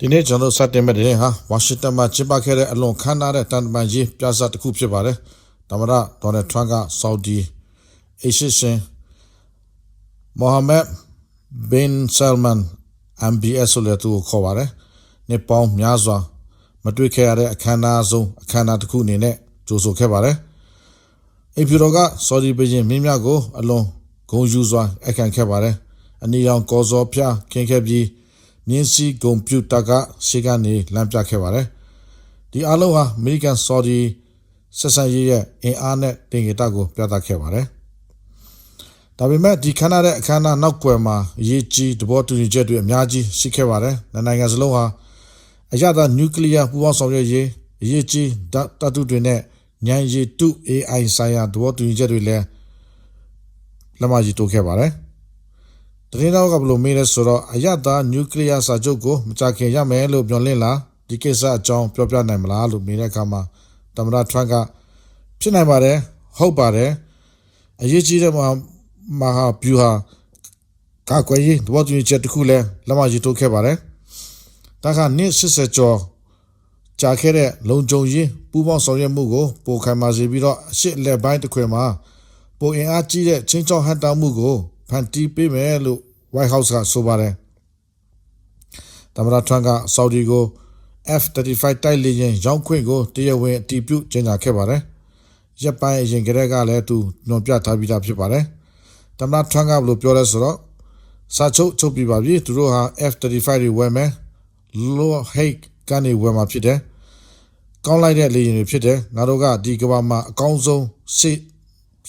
ဒီနေ့ကျွန်တော်တို့စတင်မဲ့တဲ့ဟာဝါရှင်တန်မှာကျင်းပခဲ့တဲ့အလွန်ခမ်းနားတဲ့တန်တမန်ရေးပြသတစ်ခုဖြစ်ပါတယ်။သမ္မတဒေါ်နယ်ထရန့်ကဆော်ဒီအရှိရှင်မိုဟာမက်ဘင်ဆယ်မန် MBS ဆိုတဲ့သူကိုခေါ်ပါတယ်။နှစ်ပေါင်းများစွာမတွေ့ခဲ့ရတဲ့အခမ်းအနားဆုံးအခမ်းအနားတစ်ခုအနေနဲ့ကြိုဆိုခဲ့ပါတယ်။အီပီရိုကဆော်ဒီဘရင်မင်းများကိုအလွန်ဂုဏ်ယူစွာအခမ်းခဲ့ပါတယ်။အနီရောင်ကော်စော်ဖျားခင်းခဲ့ပြီး မြင်းစီကွန်ပျူတာကရှေ့ကနေလမ်းပြခဲ့ပါတယ်။ဒီအလုံးဟာအမေရိကန်ဆော်ဒီဆက်ဆံရေးရဲ့အင်အားနဲ့တင်ကြတာကိုပြသခဲ့ပါတယ်။ဒါပေမဲ့ဒီခမ်းနားတဲ့အခမ်းအနားနောက်ကွယ်မှာအရေးကြီးသဘောတူညီချက်တွေအများကြီးရှိခဲ့ပါတယ်။နိုင်ငံစလုံးဟာအရသာနျူကလ িয়ার ပူးပေါင်းဆောင်ရွက်ရေးအရေးကြီးတတုတွေနဲ့ညံရည်တု AI ဆိုင်ရာသဘောတူညီချက်တွေလည်းလက်မှတ်ရေးထိုးခဲ့ပါတယ်။ တရင်တော့ကဘလို့မေးလဲဆိုတော့အရသာနျူကလ িয়ার စာချုပ်ကိုမကြခင်ရမယ်လို့ပြောလင့်လားဒီကိစ္စအကြောင်းပြောပြနိုင်မလားလို့မေးတဲ့အခါမှာသမ္မတထရန့်ကဖြစ်နိုင်ပါတယ်ဟုတ်ပါတယ်အရေးကြီးတဲ့မဟာဗျူဟာကကွယ်ရေးသဘောတူညီချက်တစ်ခုလည်းလက်မှတ်ရေးထိုးခဲ့ပါတယ်ဒါကနှစ်80ကျော်ကြာခဲ့တဲ့လုံခြုံရေးပူးပေါင်းဆောင်ရွက်မှုကိုပိုခိုင်မာစေပြီးတော့အရှိလက်ပိုင်းတစ်ခွင်မှာပိုအင်အားကြီးတဲ့ချင်းချောင်းဟန်တာမှုကို ဖန်တီးပေးမယ်လို့ White House ကဆိုပါတယ်။သမ္မတထရန့်ကဆော်ဒီကို F-35 တိုက်လေယာဉ်ရောင်းခွင့်ကိုတရားဝင်အတည်ပြုကြေညာခဲ့ပါတယ်။ရပ်ပိုင်းအရင်ကတည်းကလည်းသူညွန်ပြထားပြီးသားဖြစ်ပါတယ်။သမ္မတထရန့်ကဘလို့ပြောလဲဆိုတော့စာချုပ်ချုပ်ပြပါပြီသူတို့ဟာ F-35 တွေဝယ်မယ်။ Low Hake ကနေဝယ်မှာဖြစ်တယ်။ကောင်းလိုက်တဲ့လေယာဉ်တွေဖြစ်တယ်။ငါတို့ကဒီကမ္ဘာမှာအကောင်းဆုံးစစ်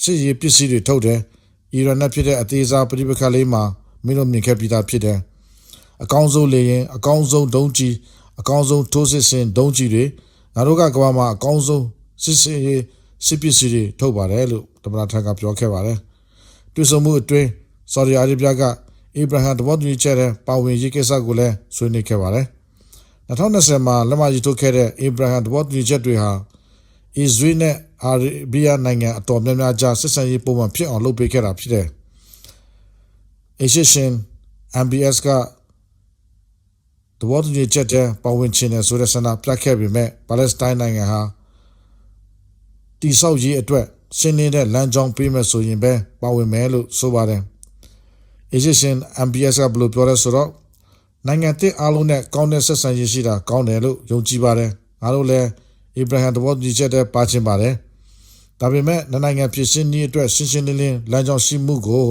စစ်ရေးပစ္စည်းတွေထုတ်တယ်။ အီရန်နဲ့ဖြစ်တဲ့အသေးစားပြိပခတ်လေးမှာမင်းတို့မြင်ခဲ့ပြီးသားဖြစ်တယ်။အကောင်းဆုံးလေရင်အကောင်းဆုံးဒုံးကြီးအကောင်းဆုံးထိုးစစ်ဆင်ဒုံးကြီးတွေငါတို့ကကမ္ဘာမှာအကောင်းဆုံးစစ်စစ်ရေးစစ်ပစ္စည်းတွေထုတ်ပါတယ်လို့သမ္မတထက်ကပြောခဲ့ပါတယ်။တွေ့ဆုံမှုအတွင်းဆော်ဒီအာရေဗျကအီဗရာဟမ်တဘောတူညီချက်တဲ့ပါဝင်ရေးကိစ္စကိုလည်းဆွေးနွေးခဲ့ပါတယ်။2020မှာလက်မှတ်ရေးထိုးခဲ့တဲ့အီဗရာဟမ်တဘောတူညီချက်တွေဟာ အစ္စရေးနဲ့အာရေဘီးယားနိုင်ငံအတော်များများကြားဆက်ဆံရေးပုံမှန်ဖြစ်အောင်လုပ်ပေးခဲ့တာဖြစ်တယ်။ Asian MBS ကတဘောတူညီချက်တဲ့ပဝင်ချင်းနဲ့ဆိုတဲ့ဆန္ဒပြခဲ့ပေမဲ့ပါလက်စတိုင်းနိုင်ငံဟာတိဆောက်ရေးအတွက်ရှင်းလင်းတဲ့လမ်းကြောင်းပေးမယ်ဆိုရင်ပဲပါဝင်မယ်လို့ဆိုပါတယ်။ Asian MBS ကဘယ်လိုပြောလဲဆိုတော့နိုင်ငံတစ်အားလုံးနဲ့ကောင်းတဲ့ဆက်ဆံရေးရှိတာကောင်းတယ်လို့ယုံကြည်ပါတယ်။ငါတို့လည်း အီဗရာဟမ်တဘောတူချက်တဲ့ပါချင်ပါတယ်။ဒါပေမဲ့နိုင်ငံဖြစ်ရှင်းနည်းအတွက်ရှင်းရှင်းလင်းလင်းလမ်းကြောင်းရှိမှုကို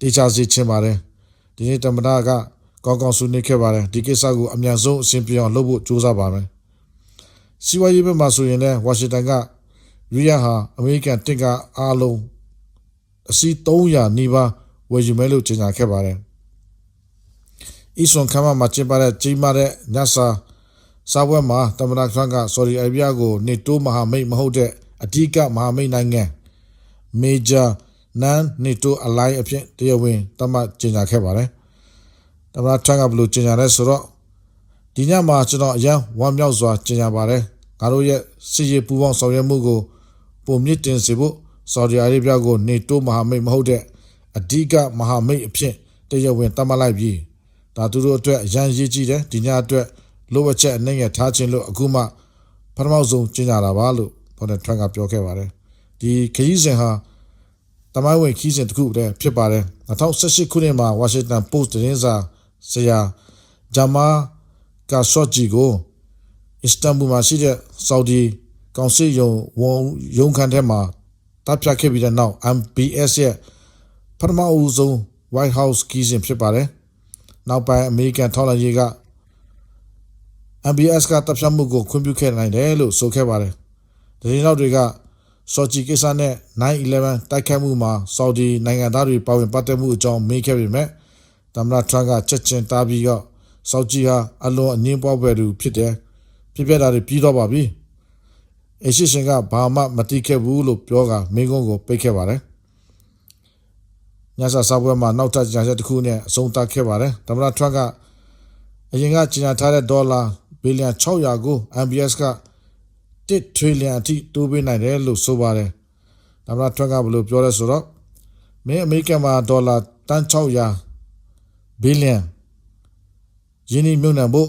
တေချာစေချင်ပါတယ်။ဒီနေ့တမနာကကောင်းကောင်းဆွေးနွေးခဲ့ပါတယ်။ဒီကိစ္စကိုအမြန်ဆုံးအဆင်ပြေအောင်လုပ်ဖို့ကြိုးစားပါမယ်။စီဝါရေးဘက်မှာဆိုရင်လည်းဝါရှင်တန်ကရီယာဟာအမေရိကန်တက်ကအားလုံးအစီ300နီးပါးဝယ်ယူမယ်လို့ကြေညာခဲ့ပါတယ်။အီဆွန်ခမ်းမမှာကျင်းပတဲ့ကြီးမားတဲ့ညစာ စာပွဲမှာတမန်တော်ဆန်ကဆော်ဒီအာရေဗျကိုနေတိုးမဟာမိတ်မဟုတ်တဲ့အဓိကမဟာမိတ်နိုင်ငံ Major Non NATO Ally အဖြစ်တရားဝင်သတ်မှတ်ကြေညာခဲ့ပါတယ်။တမန်တော်ဆန်ကဘလို့ကြေညာလဲဆိုတော့ဒီညမှာကျွန်တော်အရန်ဝမ်းမြောက်စွာကြေညာပါတယ်။ငါတို့ရဲ့စစ်ရေးပူးပေါင်းဆောင်ရွက်မှုကိုပုံမြင့်တင်စေဖို့ဆော်ဒီအာရေဗျကိုနေတိုးမဟာမိတ်မဟုတ်တဲ့အဓိကမဟာမိတ်အဖြစ်တရားဝင်သတ်မှတ်လိုက်ပြီးဒါသူတို့အတွက်အရန်ရေးကြည့်တယ်ဒီညအတွက် လိုအပ်ချက်အနေနဲ့ထားခြင်းလို့အခုမှပထမဆုံးကျင်းကြတာပါလို့ဒေါ်နယ်ထရန့်ကပြောခဲ့ပါတယ်ဒီခရီးစဉ်ဟာတမိုင်းဝင်ခရီးစဉ်တစ်ခုတည်းဖြစ်ပါတယ်2018ခုနှစ်မှာဝါရှင်တန်ပို့စ်သတင်းစာဆရာဂျာမာကာဆော့ဂျီကိုအစ္စတန်ဘူမှာရှိတဲ့ဆော်ဒီကောင်စစ်ယုံဝန်ယုံခန်းထဲမှာတပ်ဖြတ်ခဲ့ပြီးတဲ့နောက် MBS ရဲ့ပထမဦးဆုံး White House ခီးစဉ်ဖြစ်ပါတယ်နောက်ပိုင်းအမေရိကန်ထောက်လှမ်းရေးက MBS ကတပ်ဖြတ်မှုကိုခွင့်ပြုခဲ့နိုင်တယ်လို့ဆိုခဲ့ပါတယ်။ဒီနောက်တွေကဆော်ဂျီကိစ္စနဲ့9/11တိုက်ခိုက်မှုမှာဆော်ဒီနိုင်ငံသားတွေပါဝင်ပတ်သက်မှုအကြောင်းမေးခဲ့ပေမဲ့သမ္မတထရန့်ကချက်ချင်းတားပြီးတော့ဆော်ဂျီဟာအလွန်အငင်းပွားပွဲသူဖြစ်တယ်။ပြပြတာတွေပြီးတော့ပါပြီ။အရှိရှင်ကဘာမှမတိခဲ့ဘူးလို့ပြောကမင်းကုန်းကိုပိတ်ခဲ့ပါတယ်။ညစာစားပွဲမှာနောက်ထပ်ကြာချက်တစ်ခုနဲ့အဆုံးသတ်ခဲ့ပါတယ်။သမ္မတထရန့်ကအရင်ကကြီးညာထားတဲ့ဒေါ်လာဘီ လီယံ600ကို MBS က1 trillion အထိတိုးပေးနိုင်တယ်လို့ဆိုပါတယ်။ဒါမှမဟုတ်ထွက်ကဘယ်လိုပြောလဲဆိုတော့မင်းအမေရိကန်မှာဒေါ်လာတန်600ဘီလီယံယင်းဒီမြုံနှံဖို့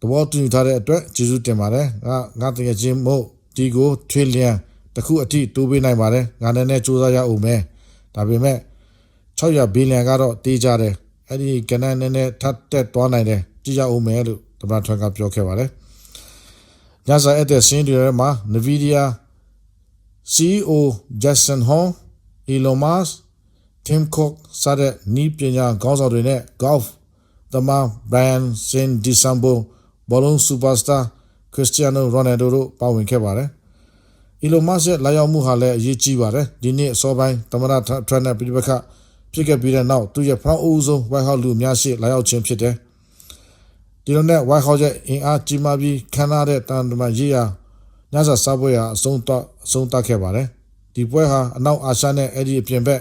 သဘောတူညီထားတဲ့အတွက်ကျေးဇူးတင်ပါတယ်ငါငါတကယ်ချင်းမို့ဒီကိုထွေလျံတစ်ခုအထိတိုးပေးနိုင်ပါတယ်ငါလည်းနဲ့စူးစမ်းရအောင်မယ်ဒါပေမဲ့600ဘီလီယံကတော့တေးကြတယ်အဲ့ဒီကနန်းနဲ့နဲ့ထပ်တက်သွားနိုင်တယ်ကြည့်ရအောင်မယ်လို့ သမ္မတထွန်းကပြောခဲ့ပါတယ်ညစာအဲ့တဲ့စင်းတွေထဲမှာ Nvidia CEO Jackson Hong Elon Musk Tim Cook စတဲ့နီးပညာခေါင်းဆောင်တွေနဲ့ golf သမား Brian Sin DeChambeau ဘောလုံးစူပါစတာခရစ္စတီယာနိုရိုနယ်ဒိုတို့ပါဝင်ခဲ့ပါတယ်။ Elon Musk ရဲ့လာရောက်မှုဟာလည်းအရေးကြီးပါတယ်။ဒီနေ့အစောပိုင်းသမ္မတထရန့်နဲ့ပြည်ပခဖြစ်ခဲ့ပြီးတဲ့နောက်သူရဲ့ဖရောင်းအဦးဆုံး White House လူအများရှိလာရောက်ခြင်းဖြစ်တယ်။ ဒီလိုနဲ့ White House ရဲ့အင်အားကြီးမားပြီးခမ်းနားတဲ့တန်တမန်ရေးရာညစာစားပွဲဟာအဆုံးသတ်အဆုံးသတ်ခဲ့ပါတယ်။ဒီပွဲဟာအနောက်အာရှနဲ့အဲ့ဒီအပြင်ဘက်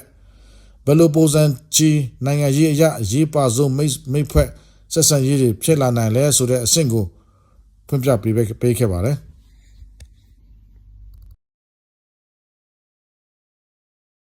ဘယ်လိုပုံစံချီနိုင်ငံရေးအရအရေးပါဆုံးမိတ်မိတ်ဖွဲ့ဆက်ဆံရေးတွေဖြစ်လာနိုင်လဲဆိုတဲ့အဆင့်ကိုဖွင့်ပြပေးပေးခဲ့ပါတယ်။